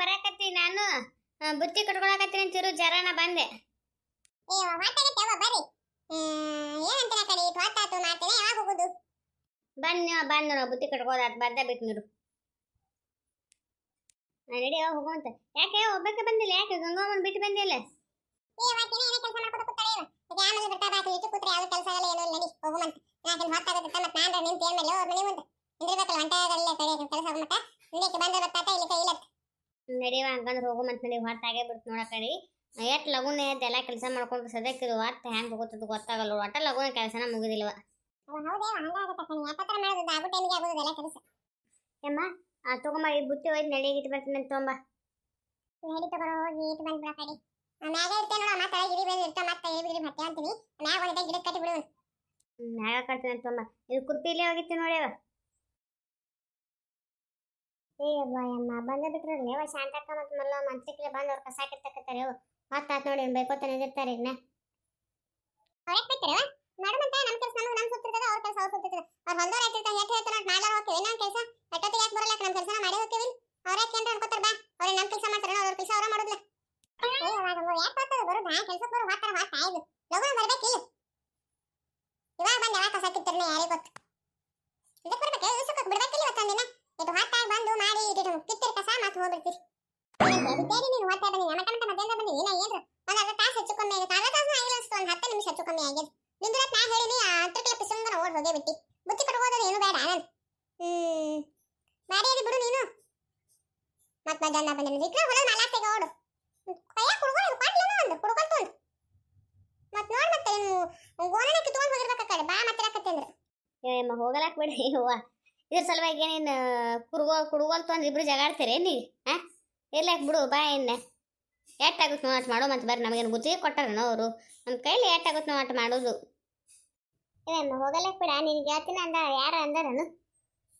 ಬರಾಕತ್ತಿ ನಾನು ಬುತ್ತಿ ಕಟ್ಕೊಳಕತ್ತೀನಿ ತಿರು ಜರಣ ಬಂದೆ. ಏ ಮಾತಾಗತ್ತೆ ಅವ ಬರ್ರಿ. ಏನಂತೀರ ಕಡೆ ಇಟ್ಟು ಹೊತ್ತಾತು ಮಾಡ್ತೇನೆ ಯಾವಾಗ ಹೋಗುದು? ಬನ್ನಿ ಬಂದು ನಾವು ಬುತ್ತಿ ಕಟ್ಕೋದಾತ್ ಬರ್ದ ಬಿಟ್ಟು ನೀರು ನಡಿ ಅವ ಹೋಗುವಂತ ಯಾಕೆ ಒಬ್ಬಕ್ಕೆ ಬಂದಿಲ್ಲ ಯಾಕೆ ಗಂಗಮ್ಮನ ಬಿಟ್ಟು ಬಂದಿಲ್ಲ? ಏ ವಾಕಿನ ಏನೋ ಕೆಲಸ ಮಾಡ್ಕೊಂಡು ಕೂತಾಳೆ ಇವ? ಆಮೇಲೆ ಬರ್ತಾ ಬಾತು ಇಟ್ಟು ಕೂತ್ರೆ ಯಾವ ಕೆಲಸ ಆಗಲ್ಲ ಏನೋ ನಡಿ ಹೋಗುವಂತ ನಾಕಿನ ಹೊತ್ತಾಗುತ್ತೆ ಮತ್ತೆ ನಾನು ನಿಂತು ಏನ್ ಮೇಲೆ ಅವ್ರ ಮನೆ ಮುಂದೆ. ನಿಂದಿರ್ಬೇಕಲ್ಲ ಹೊಂಟಾಗಲ್ಲ ಸರಿ ಕೆಲಸ ಹೋಗ್ಮಟ ಇಲ್ಲಿ ಬಂದ ಬರ್ತಾತ ಇಲ್ಲಿ ಕೈ ಹಂಗಂದ್ರೆ ನಡಿವ ಹಂಗಂದ್ರೆ ಹೋಗುಮಂತ ನಡಿ ಹೊತ್ತಾಗೇ ಬಿಡ್ತು ನೋಡಕಡಿ ಎಷ್ಟು ಲಗುನೆ ಎಲ್ಲ ಕೆಲಸ ಮಾಡ್ಕೊಂಡು ಸದ್ಯಕ್ಕಿದು ಹೊತ್ತು ಹೆಂಗೆ ಹೋಗುತ್ತದ ಗೊತ್ತಾಗಲ್ಲ ಒಟ್ಟ ಲಗುನ ಕೆಲಸನ ಮುಗಿದಿಲ್ವ. ಆಗೋ ಯಮ್ಮ ತಗೊಂಬ ಈ ಬುತ್ತಿ ಒಯ್ದು ನಡಿಗೆ ಇಟ್ಟು ಬರ್ತೀನಿ ಅಂತ ತಗೊಂಬ. ನಡಿ ತಗೊಂಡು ಹೋಗಿ ಇಟ್ಟು ಬಂದ್ಬಿಡ ಕಡೆ. ಮ್ಯಾಗ ಇರ್ತೇನೆ ನೋಡ ಮತ್ತೆ ಗಿರಿ ಬೇರೆ ಇರ್ತಾ ಮತ್ತೆ ಬಿಡಿ ಮತ್ತೆ ಅಂತೀನಿ. ಮ್ಯಾಗ ಒಂದೇ ಗಿಡ ಕಟ್ಟಿ ಬಿಡು ಮ್ಯಾಗ ಕಟ್ತೀನಿ ಅಂತ ಇದು ಇದು ಕುರ್ಪಿಲೇ ಹೋಗಿತ್ತು ನೋಡ್ಯವ ಏ ಬಂದ ಬಿಟ್ರಲ್ಲ ಯಾವ ಶಾಂತಕ್ಕ ಮತ್ತು ಮಲ್ಲ ಮಂತ್ರಿಕ್ಲೆ ಬಂದು ಅವ್ರು ಕಸ ಮತ್ತೆ ಹೊತ್ತಾತ್ ನೋಡಿ ಬೈಕೋತಾನೆ ಇರ್ತಾರೆ ಇನ್ನ ಮಾಡುಮಂತ ನಮ್ಮ ನಮಗೆ ಅವ್ರ ಹೊಲ್ದವ್ರು ಹೇಳ್ತಿರ್ತಾರೆ ಎಷ್ಟು ಹೇಳ್ತಾರೆ ನೋಡಿ ಮಾಡ್ಲಾರ ಹೋಗ್ತೀವಿ ನಮ್ಮ ಕೆಲಸ? ಎಷ್ಟೊತ್ತಿಗೆ ಯಾಕೆ ಬರಲ್ಲ? ನಮ್ಮ ಕೆಲಸ ಮಾಡಿ ಹೋಗ್ತೀವಿ ಅವ್ರ ಯಾಕೆ ಏನ್ರ ಅನ್ಕೋತಾರ ಬಾ ಅವ್ರ ನಮ್ಮ ಕೆಲಸ ಮಾಡ್ತಾರೆ ಅವ್ರ ಕೆಲಸ ಅವ್ರ ಮಾಡೋದಿಲ್ಲ ಏ ಅವಾಗ ಯಾಕೆ ಹೋಗ್ತದ ಬರೋದು ಆ ಕೆಲಸಕ್ಕೆ ಬರೋ ಹೋಗ್ತಾರ ಹೋಗ್ತಾ ಇದು ಲಗು ಬರ್ಬೇಕಿಲ್ಲ ಇವಾಗ ಬಂದು ಯಾವಾಗ ಕಸ ಕಿತ್ತಿರ್ನ ಯಾರಿಗೆ ಗೊತ್ತು ಇದಕ್ಕೆ ಬರ್ಬೇಕು ಇಸಕ್ಕೆ ಬಿಡ್ಬೇಕಿಲ್ಲ ಇವತ್ತೊಂದಿನ ಇದು ಹೊತ್ತಾಗಿ ಬಂದು ಮಾಡಿ ಇಟ್ಟು ಕಿತ್ತಿರ ಕಸ ಮತ್ತೆ ಹೋಗ್ಬಿಡ್ತೀರಿ ನೀನು ಹೊತ್ತ ಬನ್ನಿ ಮಟ ಮಟ ಮಧ್ಯಾಹ್ನ ಬಂದು ಏನ ಏನ್ರ? ಒಂದು ಅರ್ಧ ತಾಸು ಹೆಚ್ಚು ಕಮ್ಮಿ ಆಗಿದೆ. ಅರ್ಧ ತಾಸು ಆಗಿಲ್ಲ ನಿಮಿಷ ಹೆಚ್ಚು ಕಮ್ಮಿ ಆಗಿದೆ. ನಿಂದು ನಾ ಹೇಳಿನಿ ಹತ್ರಕ್ಕೆ ಪಿಸಂಗನ ಓಡ್ ಹೋಗೇ ಬಿಟ್ಟಿ. ಬುತ್ತಿ ಕಟ್ಕೋದ್ರೆ ಏನು ಬೇಡ ನಾನು. ಹ್ಮ್. ಅದು ಬಿಡು ನೀನು. ಮತ್ ಮಧ್ಯಾಹ್ನ ಬಂದ ಇಟ್ರೆ ಹೊಲ ನಾಲ್ಕು ಓಡು. ಕೈಯ ಕುಡ್ಕೊಂಡು ಕೊಡ್ಲೇನೋ ಒಂದು ಕುಡ್ಕೊಂತ ಒಂದು ಮತ್ ನೋಡ್ ಮತ್ತೆ ಗೋಣನ ಕಿತ್ಕೊಂಡು ಹೋಗಿರ್ಬೇಕ ಬಾ ಮತ್ತೆ ಅಂದ್ರೆ ಹೋಗಲಾಕ್ ಬಿಡಿ. ಅವ್ವ. ಇದ್ರ ಸಲುವಾಗಿ ಏನೇನು ಕುರುಗ ಕುಡುಗಲ್ ತೊಂದ್ರೆ ಇಬ್ರು ಜಗಾಡ್ತೀರಿ ನೀ ಹಾ ಇರ್ಲಾಕ್ ಬಿಡು ಬಾ ಇನ್ನ. ಎಟ್ಟಾಗುತ್ತೆ ನಾವು ಅಷ್ಟು ಮಾಡೋ ಮತ್ತೆ ಬರ್ರಿ ನಮಗೇನು ಗುತ್ತಿಗೆ ಕೊಟ್ಟಾರನೋ ಅವರು. ನಮ್ಮ ಕೈಲಿ ಎಟ್ಟಾಗುತ್ತೆ ನಾವು ಅಷ್ಟು ಮಾಡೋದು. ಏನು ಹೋಗಲಕ್ ಬಿಡ ನಿನಗೆ ಗೆಳತಿನ ಅಂದ ಯಾರು ಅಂದಾರನು?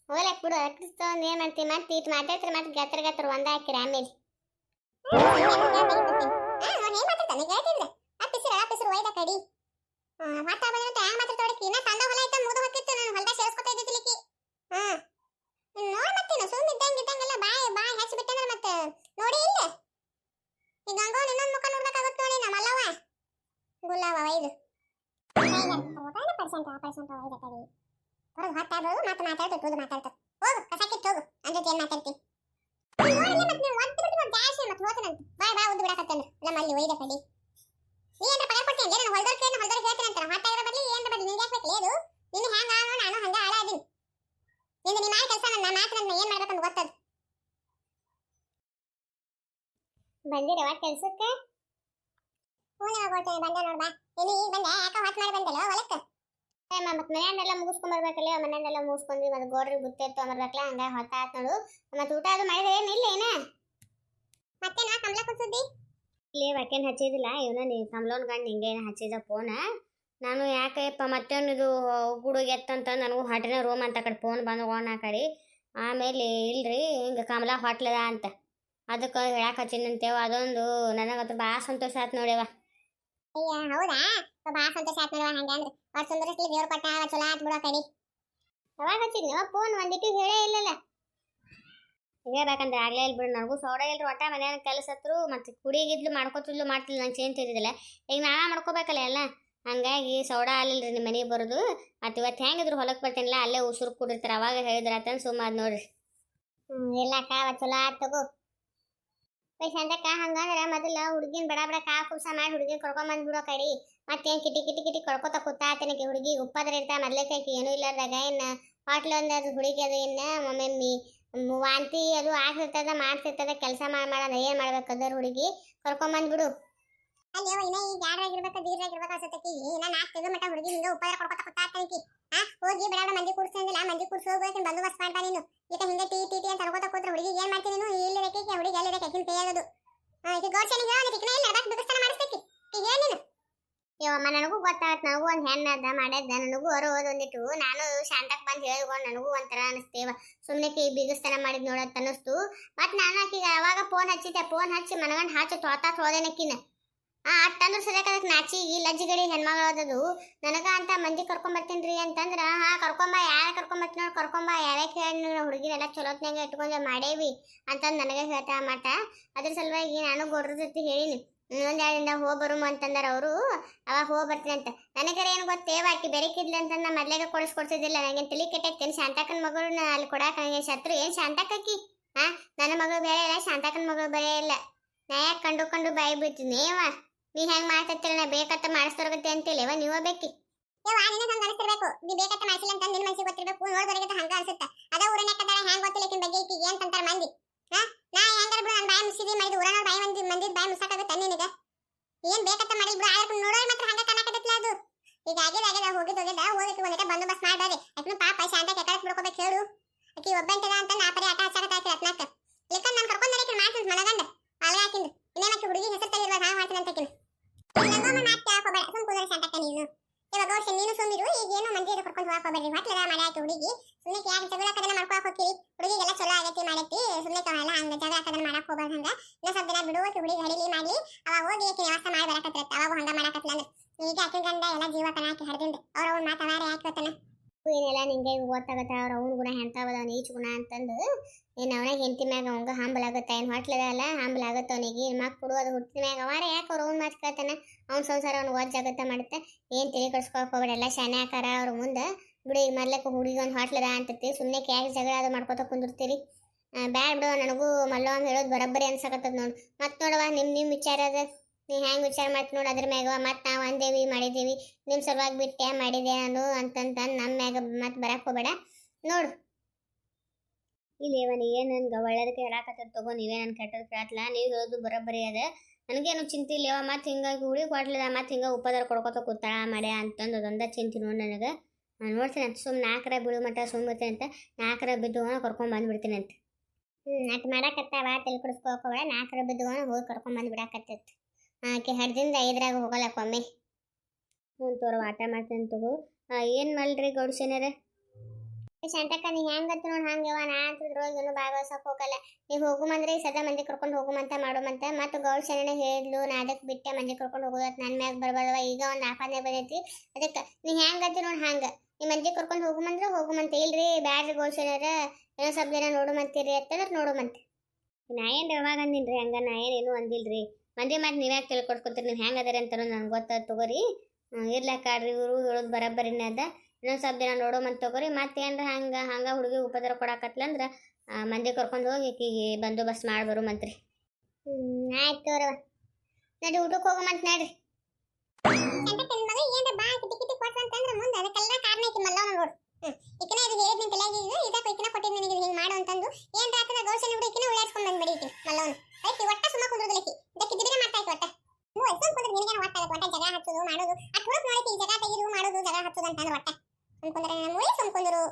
ಹೋಗಲಕ್ ಬಿಡು ಅದಕ್ಕೆ ಏನ್ ಮಾಡ್ತೀನಿ ಮತ್ತೆ ಇಟ್ಟು ಮಾತಾಡ್ತಾರೆ ಮತ್ತೆ ಗತ್ರ ಗತ್ರ ಒಂದ ಹಾಕಿರಿ ಆಮೇಲೆ. ಕಡಿ. ಮಾತಾಡ್ಬೋದು ಬಂದಂತ ಹ್ಯಾಂಗ ಮಾತಾಡ್ತಾಡಕ್ಕೆ ಇನ್ನ ತಂದ ಹೊಲ ಐತ ಮುದ ಹೊಕ್ಕಿತ್ತು ನಾನು ಹೊಲದ ಸೇರಿಸ್ಕೊತಾ ಇದ್ದಿಲಿಕ್ಕೆ ಹಾ ನೋಡ್ ಮತ್ತೇನು ಸುಮ್ ಇದ್ದಂಗ ಇದ್ದಂಗೆಲ್ಲ ಬಾಯ್ ಬಾಯ್ ಹಚ್ಚಿ ಬಿಟ್ಟಂದ್ರೆ ಮತ್ತೆ ನೋಡಿ ಇಲ್ಲ ಈಗ ಹಂಗೋ ಇನ್ನೊಂದು ಮುಖ ನೋಡ್ಬೇಕಾಗುತ್ತೆ ನೋಡಿ ನಮ್ಮಲ್ಲವ ಗುಲಾವ ಇದು ಪರ್ಸೆಂಟ್ ಪರ್ಸೆಂಟ್ ಐದ ಕಡೆ ಹೊರಗೆ ಹೊತ್ತಾಗೋದು ಮತ್ತೆ ಮಾತಾಡ್ಬೇಕು ಹೋದು ಮಾತಾಡ್ತಾರೆ ಹೋಗು ಕಸಕ್ಕಿತ್ತು ಹೋಗು ಅಂದ್ ಜೊತೆ ಏನು ಮಾತಾಡ್ತಿ ನೋಡಲ್ಲ ಮತ್ತೆ ನೀವು ಒದ್ದು ಬಿಟ್ಟು ಡ್ಯಾಶ್ ಮತ್ತೆ ಹೋತನಂತ ಬಾಯ್ ಬಾಯ್ ಉದ್ದು ಬಿಡಕತ್ತಂದ್ರೆ ನಮ್ಮಲ್ಲಿ ಒಯ್ದ ಕಡೆ ನೀ ಏನ್ರ ಪಗಾರ ಕೊಡ್ತೀನಿ ನಾನು ಹೊಲ್ದವ್ರ ಕೇಳಿ ಹೊಲ್ದವ್ರ ಹೇಳ್ತೀನಿ ಅಂತಾರ ಹೊತ್ತಾಗಿರೋ ಬದಲಿ ಏನ್ರ ಬದಲಿ ನಿಂಗೆ ಯಾಕೆ ಬೇಕಲ್ಲ ಇದು ನಿನ್ನ ಹ್ಯಾಂಗ ಆನೋ ಹೊರಗೆ ಹಂಗ ಆಳ ಅದೀನಿ ನಿಂದು ನೀ ಮಾಡಿ ಕೆಲಸ ನನ್ನ ಮಾತು ನನ್ನ ಏನು ಮಾತಾಡ್ತಿ ಬಂದಿರವ ಕೆಲ್ಸಕ್ಕೆ? ಬಂದೆ ನೋಡ್ಬಾ ಈಗ ಬಂದೆ? ಯಾಕೆ ಹೊತ್ತು ಮಾಡಿ ಬಂದಲ್ಲ ಹೊಲಕ್ಕೆ? ಮತ್ತೆ ಮನೆಯನ್ನೆಲ್ಲ ಮುಗಿಸ್ಕೊಂಬರ್ಬೇಕಲ್ಲ ಮನೆಯನ್ನೆಲ್ಲ ಮುಗಿಸ್ಕೊಂಡ್ವಿ ಮತ್ತೆ ಗೋಡ್ರಿ ಬುತ್ತಿ ತೊಗೊಂಬರ್ಬೇಕಲ್ಲ ಹೊತ್ತ ಹೊತ್ತಾತ್ ನೋಡು. ಮತ್ತೆ ಊಟ ಅದು ಮಾಡಿದ್ರೆ ಏನಿಲ್ಲ ಏನ? ಮತ್ತೆ ನಾ ಕಮಲ ಸುದ್ದಿ ಇಲ್ಲಿ ವ್ಯಾಕೇನ್ ಹಚ್ಚಿದಿಲ್ಲ ಇವನ ನೀ ಕಮಲೋನ್ ಗಂಡ ಹಿಂಗೆ ಹಚ್ಚಿದ ಫೋನ ನಾನು ಯಾಕೆಪ್ಪ ಮತ್ತೊಂದು ಹುಡುಗ ಎತ್ತಂತ ನನಗೂ ಹೊಟ್ಟಿನ ರೂಮ್ ಅಂತ ಕಡೆ ಫೋನ್ ಬಂದು ಆ ಕಡೆ. ಆಮೇಲೆ ಇಲ್ರಿ ಹಿಂಗೆ ಕಮಲ ಹೊಟ್ಲದ ಅಂತ. ಅದಕ್ಕೆ ಹೇಳಕ್ಕೆ ಹಚ್ಚಿನಂತೇವ ಅದೊಂದು ನನಗಂತೂ ಭಾಳ ಸಂತೋಷ ಆಯ್ತು ನೋಡ್ಯವ ಅಯ್ಯ, ಹೌದಾ? ಬಾ, ಸಂತೋಷ ಆತ್ ನೋಡುವ ಹಂಗ ಅಂದ್ರೆ ಅವ್ರ ಸುಂದರಸ್ಲಿ ದೇವ್ರ ಕೊಟ್ಟ ಚಲೋ ಆತ್ ಬಿಡೋ ಕಡಿ. ಯಾವಾಗ ಹಚ್ಚಿದ್ನವ ಫೋನ್ ಒಂದಿಟ್ಟು ಹೇಳೇ ಇಲ್ಲಲ್ಲ. ಹೇಳ್ಬೇಕಂದ್ರೆ ಆಗ್ಲೇ ಇಲ್ಲ ಬಿಡು. ನನಗೂ ಸೌಡ ಇಲ್ರಿ, ಒಟ್ಟ ಮನ್ಯಾಗ ಕೆಲಸ ಮತ್ತೆ ಕುಡಿಗಿದ್ಲು ಮಾಡ್ಕೊತಿದ್ಲು ಮಾಡ್ತಿಲ್ಲ ನಂಗೆ ಚೇಂಜ್ ತಿದ್ದಿದ್ದಿಲ್ಲ ಈಗ ನಾವೇ ಮಾಡ್ಕೋಬೇಕಲ್ಲ ಎಲ್ಲ? ಹಂಗಾಗಿ ಸೌಡಾ ಅಲ್ಲಿಲ್ರಿ ನಿಮ್ಮ ಮನೆಗೆ ಬರೋದು. ಮತ್ತು ಇವತ್ತು ಹೆಂಗಿದ್ರು ಹೊಲಕ್ಕೆ ಬರ್ತೀನಿಲ್ಲ, ಅಲ್ಲೇ ಉಸಿರು ಕುಡಿರ್ತಾರೆ, ಅವಾಗ ಹೇಳಿದ್ರ ಆತನ ಸುಮ್ಮ ನೋಡ್ರಿ. ಹ್ಮ್, ಇಲ್ಲ ಕಾವ ಚಲೋ ಆತ್ ತಗೋ. ಪೈಸಂತಕ್ಕ ಹಂಗಂದ್ರೆ ಮೊದಲ ಹುಡುಗಿನ ಬಡ ಬಡ ಕಾ ಕುಸ ಮಾಡಿ ಹುಡುಗಿ ಕರ್ಕೊಂಡ್ ಬಂದ್ಬಿಡೋ ಕಡಿ. ಮತ್ತೆ ಕಿಟಿ ಕಿಟಿ ಕಿಟಿ ಕಳ್ಕೊತ ಕೂತಾತನಕ್ಕೆ ಹುಡುಗಿ ಉಪ್ಪದ್ರ ಇರ್ತಾ ಮೊದ್ಲಕ್ಕೆ ಏನೂ ಇಲ್ಲಾರ್ದಾಗ ಇನ್ನ ಹೋಟ್ಲ್ ಒಂದು ಅದು ಹುಡುಗಿ ಅದು ಇನ್ನ ಮಮ್ಮಿ ವಾಂತಿ ಅದು ಆಗ್ತಿರ್ತದ ಮಾಡ್ತಿರ್ತದ, ಕೆಲಸ ಮಾಡಿ ಮಾಡೋಣ ಏನು ಮಾಡಬೇಕು ಅದರ ಹುಡುಗಿ ಕರ್ಕೊಂಡ್ ಬಂದ್ಬಿಡು ಅಲ್ಲಿ ಅನ್ಸತ್ತಕಿ ಇನ್ನ ನಾಲ್ಕು ತೆಗ ಮಟ ಹುಡುಗಿ ಹಿಂಗ ಉಪದ್ರ ಬೇಡ ಮಂದಿ ಮಂದಿ ಹಿಂಗೆ ಅಂತ ನೀನು? ಇಲ್ಲಿ ಹುಡುಗಿ ನೀನು? ನನಗೂ ಗೊತ್ತಾಗತ್ತೆ ನನಗೂ ಒಂದು ಹೆಣ್ಣದ ಮಾಡ್ಯದ ನನಗೂ ಅವರು ಓದೊಂದಿಟ್ಟು ನಾನು ಶಾಂತಕ್ ಬಂದು ಹೇಳ್ಕೊಂಡು ನನಗೂ ಒಂಥರ ಅನಿಸ್ತೇವ ಸುಮ್ಮನೆ ಕೈ ಬಿಗಿಸ್ತನ ಮಾಡಿದ್ ನೋಡತ್ ಅನಿಸ್ತು ಮತ್ ನಾನು ಆಕಿಗೆ ಅವಾಗ ಫೋನ್ ಹಚ್ಚಿದ್ದೆ ಫೋನ್ ಹಚ್ಚಿ ಮನಗಂಡು ಹಚ್ಚಿ ತೊಳ್ತಾ ತೊಳ್ದೇನಕ್ಕಿನ ಆ ಅಟ್ಟಂದ್ರ ಸದ್ಯಕ್ಕೆ ನಾಚಿ, ಈ ಲಜ್ಜಿಗಡಿ ಹೆಣ್ಮಗಳು ಅದದು ನನಗ ಅಂತ ಮಂದಿ ಕರ್ಕೊಂಡ್ ರೀ ಅಂತಂದ್ರ, ಹಾ ಕರ್ಕೊಂಬ ಯಾರು ಕರ್ಕೊಂಬರ್ತೀನಿ ನೋಡಿ ಕರ್ಕೊಂಬ ಯಾವ್ಯಾಕ ಹೇಳಿ ಹುಡುಗಿರೆಲ್ಲ ಚಲೋತ್ನಾಗ ಇಟ್ಕೊಂಡು ಮಾಡೇವಿ ಅಂತಂದು ನನಗೆ ಹೇಳ್ತಾ ಮಾಟ ಅದ್ರ ಸಲುವಾಗಿ ನಾನು ಗೊಡ್ರ ಜೊತೆ ಹೇಳಿನಿ, ಇನ್ನೊಂದು ಯಾರಿಂದ ಹೋಗಿ ಬರುಮ ಅಂತಂದಾರ ಅವರು ಅವಾಗ ಹೋಗಿ ಬರ್ತೀನಿ ಅಂತ. ನನಗರ ಏನು ಗೊತ್ತೇವ ಆಕಿ ಬೆರಕಿದ್ಲು ಅಂತ ನಾ ಮೊದ್ಲೇಗ ಕೊಡಿಸ್ಕೊಡ್ತಿದ್ದಿಲ್ಲ ನನಗೆ ತಲೆ ಕೆಟ್ಟೈತೇನು ಶಾಂತಕ್ಕನ ಮಗಳನ್ನ ಅಲ್ಲಿ ಕೊಡಾಕ ನನಗೆ ಶತ್ರು, ಏನು ಶಾಂತಕ್ಕಿ ಹಾ, ನನ್ನ ಮಗಳು ಬೇರೆ ಇಲ್ಲ, ಶಾಂತಕ್ಕನ ಮಗಳು ಬೇರೆ ಇಲ್ಲ. ನಾ ಯಾಕೆ ಕಂಡು ಕಂಡು ಬಾಯಿ ಬಿಡ್ತೀನೇವ ನೀ ಹೆಂಗ್ ಮಾಡ್ತಿರ್ತೀರ? ನಾ ಬೇಕಂತ ಮಾಡಿಸ್ತಾರಗತ್ತೆ ಅಂತಿಲ್ಲವ ನೀವ ಬೇಕಿ? ಯವ್ವ ನಿನ್ನ ಹಂಗ ಅನಿಸ್ತಿರ್ಬೇಕು. ನೀ ಬೇಕಂತ ಮಾಡಿಸಿಲ್ಲ ಅಂತ ನಿನ್ನ ಮನಸ್ಸಿಗೆ ಗೊತ್ತಿರ್ಬೇಕು. ನೋಡ್ದವರಿಗೆ ಹಂಗ ಅನ್ಸುತ್ತೆ. ಅದ ಊರನ್ನ ಕದ್ದಾಳ ಹೆಂಗ್ ಗೊತ್ತಿಲ್ಲ ಈಕಿನ ಬಗ್ಗೆ ಈಕಿಗೆ ಏನ್ ಅಂತಾರ ಮಂದಿ. ಹಾ? ನಾ ಹೆಂಗಾರ ಬಿಡು ನನ್ನ ಬಾಯಿ ಮುಸಿದಿ ಮೈದು ಊರನ ಬಾಯಿ ಮಂದಿ ಮಂದಿ ಬಾಯಿ ಮುಸಾಕಾಗತ್ತ ನಿನಗೆ. ಏನ್ ಬೇಕಂತ ಮಾಡಿ ಬಿಡು ಆಯ್ತು ನೋಡೋರ್ ಮಾತ್ರ ಹಂಗ ಕನ್ನಕತ್ತಲ್ಲ ಅದು. ಈಗ ಆಗ್ಯದ ಆಗ್ಯದ ಹೋಗಿದ್ ಹೋಗಿದ ಹೋಗಕ್ಕೆ ಒಂದಿಟ ಬಂದೋಬಸ್ತ್ ಮಾಡ್ಬಾರಿ ಅದನ್ನ ಪಾಪ ಶಾಂತ ಕೆಟ್ಟಕ್ ಬಿಡ್ಕೋಬೇಕು ಹೇಳು. ಅಕ್ಕಿ ಒಬ್ಬಂಟದ ಅಂತ ನಾ ಪರಿ ಆಟ ಹಚ್ಚಾಕತ್ತ ರತ್ನಾಕ ಲೆಕ್ಕ ನಾನು ಕರ್ಕೊಂಡ್ ಬರಕ್ಕೆ ಮಾಡ್ತೀನಿ ಮನಗಂಡ ಅಲ್ಗ ಹಾಕಿಂದು ಇನ್ನೇನಕ್ಕೆ ಹುಡುಗಿ ಹೆಸರು ತೆಗಿರ್ಬಾರ್ದು ಹಾಗೆ ಮಾಡ್ತೀನಿ ಅಂತ ಆಕಿನ ನಂಗೊಮ್ಮೆ ಮಾತು ಕೇಳಕೋಬೇಡ ಸುಮ್ ಕೂದಲು ಶಾಂತಕ್ಕ ನೀನು ಇವಾಗ ವರ್ಷ ನೀನು ಸುಮ್ಮಿರು ಈಗ ಏನು ಮಂದಿ ಕರ್ಕೊಂಡು ಹೋಗಕ್ ಹೋಗ್ಬೇಡ್ರಿ ಹೊಟ್ಲದ ಮನೆ ಆಯ್ತು ಹುಡುಗಿ ಸುಮ್ಮನೆ ಯಾಕೆ ಜಗಳ ಕದನ ಮಾಡ್ಕೊಳಕ್ ಹೋಗ್ತೀರಿ ಹುಡುಗಿಗೆಲ್ಲ ಚಲೋ ಆಗೈತಿ ಮಾಡೈತಿ ಸುಮ್ಮನೆ ತಾವೆಲ್ಲ ಹಂಗ ಜಗಳ ಕದನ ಮಾಡಕ್ ಹೋಗ್ಬಾರ್ದು ಹಂಗ. ಇನ್ನೊಂದು ಸ್ವಲ್ಪ ದಿನ ಬಿಡುವ ಹುಡುಗಿ ಹಡಿಲಿ ಮಾಡ್ಲಿ. ಅವಾಗ ಹೋಗಿ ಆಕೆ ವ್ಯವಸ್ಥೆ ಮಾಡಿ ಬರಕತ್ತಿರತ್ತ ಅವಾಗ ಹಂಗ ಮಾಡಕತ್ತಿಲ್ಲ ಅಂದ್ರೆ ಈಗ ಆಕಿನ ಗಂಡ ಎಲ್ಲ ಜೀವ ಕಣ ಆಕಿ ಹಡ್ದಿಂದ ಅವ್ರ ಅವ್ರ ಮಾತಾವಾರ ಯಾಕೆ ಗೊತ್ತನ ಏನೆಲ್ಲ ನಿಂಗೆ ಗೊತ್ತಾಗತ್ತ? ಅವ್ರ ಅವ್ನ ಗುಣ ಎಂತಾವದ ಅವ್ನ ಈಚ ಗುಣ ಅಂತಂದು. ಏನು ಅವನ ಹೆಂಡತಿ ಮ್ಯಾಗ ಅವಂಗ ಹಂಬಲಾಗತ್ತ ಏನು ಹೊಟ್ಲದಲ್ಲ ಹಂಬಲ ಆಗತ್ತ ಅವನಿಗೆ. ಮಕ್ಕಳು ಅದು ಹುಟ್ಟಿದ ಮ್ಯಾಗ ಅವಾರ ಯಾಕೆ ಅವ್ರ ಅವ್ನ ಮಾತು ಕೇಳ್ತಾನೆ? ಅವ್ನ ಸಂಸಾರ ಅವ್ನ ಒಜ್ಜಾಗತ್ತ ಮಾಡುತ್ತೆ ಏನು ತಿಳಿ ಕಳ್ಸ್ಕೊಳಕ್ ಹೋಗ್ಬೇಡ. ಎಲ್ಲ ಶಾನೆ ಹಾಕಾರ ಅವ್ರ ಮುಂದೆ. ಬಿಡು ಈಗ ಹುಡುಗಿ ಒಂದು ಹೊಟ್ಲದ ಅಂತಿರ್ತೀವಿ ಸುಮ್ಮನೆ ಕ್ಯಾಶ್ ಜಗಳ ಅದು ಮಾಡ್ಕೊತ ಕುಂದಿರ್ತೀರಿ. ಬ್ಯಾಡ ಬಿಡು, ನನಗೂ ಅಂತ ಹೇಳೋದು ಬರಬ್ಬರಿ ಅನ್ಸಕತ್ತದ ನೋಡು. ಮತ್ತೆ ನೋಡವ ನಿಮ್ಮ ನಿಮ್ಮ ವಿಚಾರ ಅದ. ನೀ ಹೆಂಗೆ ವಿಚಾರ ಮಾಡ್ತಿ ನೋಡು ಅದ್ರ ಮ್ಯಾಗ ಮತ್ತೆ ನಾವು ಅಂದೇವಿ ಮಾಡಿದ್ದೀವಿ ನಿಮ್ಮ ಸಲುವಾಗಿ ಬಿಟ್ಟೆ, ಮಾಡಿದೆ ನಾನು ಅಂತಂತ ನಮ್ಮ ಮ್ಯಾಗ ಮತ್ತೆ ಬರಕ್ಕೆ ಹೋಗ್ಬೇಡ. ನೋಡು. ಇಲ್ಲಿ ಅವನು ಏನು ನನ್ಗೆ ಒಳ್ಳೇದಕ್ಕೆ ಹೇಳಾಕತ್ತದ ತಗೋ, ನೀವೇ ನನ್ನ ಕೆಟ್ಟದ ಕೇಳತ್ಲ? ನೀವು ಹೇಳೋದು ಬರೋಬ್ಬರಿ ಅದ. ನನಗೇನು ಚಿಂತೆ ಇಲ್ಲವ? ಮತ್ತೆ ಹಿಂಗಾಗಿ ಹುಳಿ ಕೊಡ್ಲಿಲ್ಲ, ಮತ್ತೆ ಹಿಂಗೆ ಉಪದ್ರ ಕೊಡ್ಕೊತ ಕೂತಾಳ ಮಾಡ್ಯ ಅಂತಂದು ಅದೊಂದ ಚಿಂತೆ ನೋಡಿ ನನಗೆ. ನಾನು ನೋಡ್ತೀನಿ ಅಂತ ಸುಮ್ಮನೆ ನಾಲ್ಕರ ಬೀಳು ಮಟ್ಟ ಸುಮ್ಮನೆ ಅಂತ ನಾಲ್ಕರ ಬಿದ್ದು ಕರ್ಕೊಂಡ್ ಬಂದ್ಬಿಡ್ತೀನಿ ಅಂತ. ಹ್ಞೂ ಅಟ್ ಬಾ ತಲೆ ಕುಡಿಸ್ಕೋಕ್ ಹೋಗ್ಬೇಡ ನಾಲ್ಕರ ಬಿದ್ದು ಹೋಗಿ ಕರ್ಕೊಂಡ್ ಬಂದು ಬಿಡಾಕತ್ತೈತಿ. ಆಕೆ ಹಡ್ದಿಂದ ಐದ್ರಾಗ ಹೋಗಲ್ಲಕ್ಕೊಮ್ಮೆ ಹ್ಞೂ ತೋರ ಆಟ ಮಾಡ್ತೀನಿ ತಗೋ. ಏನು ಮಾಡಲ್ರಿ ಗೌಡ್ಸೇನರ ಶಾಂತಕ್ಕ, ನೀ ಹೆಂಗತ್ತ ನೋಡಿ ಹಂಗವ ನಾ ಅಂತಿದ್ರೊಳಗೆ ಏನು ಭಾಗವಹಿಸಕ್ ಹೋಗಲ್ಲ. ನೀವು ಹೋಗುಮಂದ್ರೆ ಸದಾ ಮಂದಿ ಕರ್ಕೊಂಡು ಹೋಗುಮಂತ ಮಾಡುಮಂತ ಮತ್ತು ಗೌಡ್ ಶರಣ ಹೇಳಿದ್ಲು, ನಾ ಅದಕ್ಕೆ ಬಿಟ್ಟೆ ಮಂದಿ ಕರ್ಕೊಂಡು ಹೋಗೋದತ್ ನನ್ನ ಮ್ಯಾಗ ಬರ್ಬಾರ್ದವ ಈಗ ಒಂದು ಆಪಾದನೆ ಬಂದೈತಿ ಅದಕ್ಕೆ, ನೀ ಹೆಂಗತ್ತಿ ನೋಡಿ ಹಂಗೆ? ಈ ಅಜ್ಜಿ ಕರ್ಕೊಂಡು ಹೋಗುಮಂದ್ರೆ ಹೋಗುಮಂತ. ಇಲ್ರಿ ಬ್ಯಾಡ್ರಿ ಶರಣರ ಏನೋ ಸ್ವಲ್ಪ ಜನ ನೋಡುಮಂತೀರಿ ಅಂತಂದ್ರೆ ನೋಡುಮಂತೆ. ನಾ ಏನು ಯಾವಾಗ ಅಂದಿನ್ರಿ ಹಂಗ ನಾ ಏನೇನು ಅಂದಿಲ್ರಿ. ಮಂದಿ ಮತ್ತೆ ನೀವ್ಯಾಕೆ ತಿಳ್ಕೊಡ್ಕೊತೀರಿ ನೀವು ಹೆಂಗೆ ಅದಾರ ಅಂತಾರೋ ನಂಗೆ ಗೊತ್ತಾದ ತಗೋರಿ. ಇರ್ಲಾಕಾಡ್ರಿ ಇವರು ಹೇಳೋದು ಬರಬ್ಬರಿ ಅದ. ಇನ್ನೊಂದು ಸ್ವಲ್ಪ ದಿನ ನೋಡೋಮಂತ ತಗೋರಿ. ಮತ್ತೇನ್ರ ಹಂಗ ಹಂಗ ಹುಡುಗಿ ಉಪದ್ರ ಕೊಡಾಕತ್ಲಂದ್ರೆ ಮಂದಿ ಕರ್ಕೊಂಡು ಹೋಗಿ ಈಕಿಗೆ ಬಂದೋಬಸ್ತ್ ಮಾಡಿ ಬರುಮಂತ್ರಿ. ಹ್ಞೂ ಆಯ್ತು ತೋರವ ನಡಿ ಊಟಕ್ಕೆ ಹೋಗುಮಂತ ನಡ್ರಿ. ಅಂತಂದ್ರ ಮುಂದೆ ಅದಕ್ಕೆಲ್ಲ ಕಾರಣ ಐತಿ ಮಲ್ಲವನ ನೋಡು. ಈಕಿನ ಇದು ಹೇಳಿದ್ ನಿನ್ ಇದು ಇದಕ್ಕೆ ಇಕನ ಕೊಟ್ಟಿದ್ದು ನನಗೆ ಇದು ಹಿಂಗೆ ಮಾಡು ಅಂತಂದು ಏನ್ ರಾತ್ರಿ ಗೌಶನ ಹುಡುಗಿ ಈಕಿನ ಉಳಿಸ್ಕೊಂಡ್ ಬಂದ್ಬಿಡಿ ಬಿಡಿ ಮಲ್ಲವನ ಐತಿ ಒಟ್ಟ ಸುಮ್ಮ ಕುಂದ್ರದಲಕಿ ಇದಕ್ಕೆ ದಿಬಿನ ಮಾತಾಯ್ತು ಒಟ್ಟ. ನೀವು ಐಸನ್ ಕುಂದ್ರ ನಿನಗೇನ ಒಟ್ಟಾಗತ್ತೆ ಒಟ್ಟ ಜಗಳ ಹಚ್ಚೋದು, ಮಾಡೋದು. ಆ ಹುಡುಗ ಈ ಜಗಳ ತೆಗಿದು, ಮಾಡೋದು, ಜಗಳ ಹಚ್ಚೋದು ಅಂತಂದ್ರೆ ಒಟ್ಟ. ಅನ್ಕೊಂಡ್ರೆ ನಮ್ಮ ಸುಮ್ ಕುಂದ್ರು.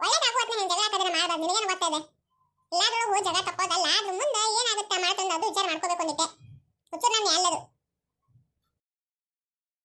ಒಳ್ಳೇದಾಗು ಅದ್ನ ನೀನು ಜಗಳ ಹಾಕಿದ್ರೆ ಮಾಡಬಾರ್ದು. ನಿನಗೇನು ಇದೆ? ಎಲ್ಲಾದ್ರೂ ಹೋಗಿ ಜಗ ತಪ್ಪೋದಲ್ಲ, ಆದ್ರೂ ಮುಂದೆ ಏನಾಗುತ್ತೆ ಮಾಡ್ತಂದು ಅದು ವಿಚಾರ ಮಾಡ್ಕೋಬೇಕು ಅಂದಿಟ್ಟೆ ಹುಚ್ಚು ನಾನು ಎಲ್ಲದು